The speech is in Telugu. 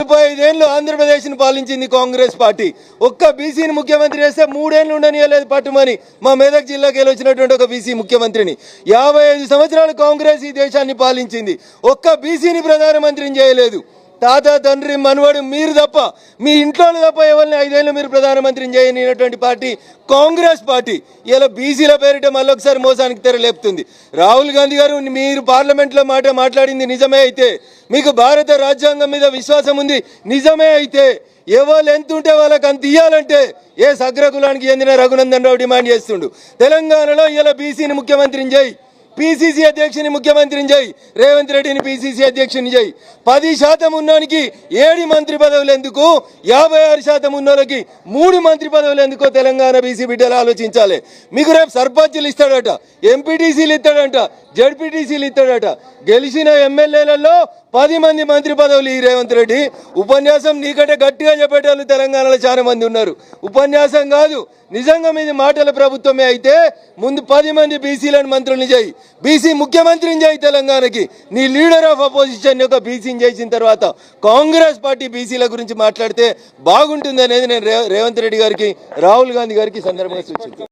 ముప్పై ఐదేళ్ళు ఆంధ్రప్రదేశ్ని పాలించింది కాంగ్రెస్ పార్టీ. ఒక్క బీసీని ముఖ్యమంత్రి చేస్తే మూడేళ్ళు ఉండనియలేదు పట్టుమని మా మెదక్ జిల్లాకి వెళ్ళి వచ్చినటువంటి ఒక బీసీ ముఖ్యమంత్రిని. యాభై ఐదు సంవత్సరాలు కాంగ్రెస్ ఈ దేశాన్ని పాలించింది. ఒక్క బీసీని ప్రధానమంత్రిని చేయలేదు. తాత తండ్రి మనవడు మీరు తప్ప మీ ఇంట్లో తప్ప ఎవరిని ఐదేళ్ళు మీరు ప్రధానమంత్రిని చేయనినటువంటి పార్టీ కాంగ్రెస్ పార్టీ. ఇలా బీసీల పేరిట మళ్ళొకసారి మోసానికి తెరలేపుతుంది రాహుల్ గాంధీ గారు మీరు పార్లమెంట్లో మాట మాట్లాడింది నిజమే అయితే మీకు భారత రాజ్యాంగం మీద విశ్వాసం ఉంది నిజమే అయితే ఎవరు ఎంత ఉంటే వాళ్ళకి అంత ఇయ్యాలంటే ఏ సగ్రకులానికి చెందిన రఘునందన్ రావు డిమాండ్ చేస్తుండు. తెలంగాణలో ఇలా బీసీని ముఖ్యమంత్రిని చేయి. పిసిసి అధ్యక్షుని ముఖ్యమంత్రిని చేయి. రేవంత్ రెడ్డిని పిసిసి అధ్యక్షుని చేయి. పది శాతం ఉన్నోనికి ఏడు మంత్రి పదవులు ఎందుకు? యాభై ఆరు శాతం ఉన్నోళ్ళకి మూడు మంత్రి పదవులు ఎందుకో తెలంగాణ బీసీ బిడ్డలు ఆలోచించాలి. మీకు రేపు సర్పంచులు ఇస్తాడట ఎంపీటీసీలు ఇస్తాడంట జడ్పీటీసీలు ఇస్తాడట. గెలిచిన ఎమ్మెల్యేలలో పది మంది మంత్రి పదవులు ఈ రేవంత్ రెడ్డి. ఉపన్యాసం నీకంటే గట్టిగా చెప్పేటోళ్ళు తెలంగాణలో చాలా మంది ఉన్నారు. ఉపన్యాసం కాదు నిజంగా మీది మాటల ప్రభుత్వమే అయితే ముందు పది మంది బీసీలను మంత్రులను చేయి. బీసీ ముఖ్యమంత్రిని చేయి తెలంగాణకి. నీ లీడర్ ఆఫ్ అపోజిషన్ యొక్క బీసీని చేసిన తర్వాత కాంగ్రెస్ పార్టీ బీసీల గురించి మాట్లాడితే బాగుంటుంది అనేది నేను రేవంత్ రెడ్డి గారికి రాహుల్ గాంధీ గారికి సందర్భంగా సూచించాను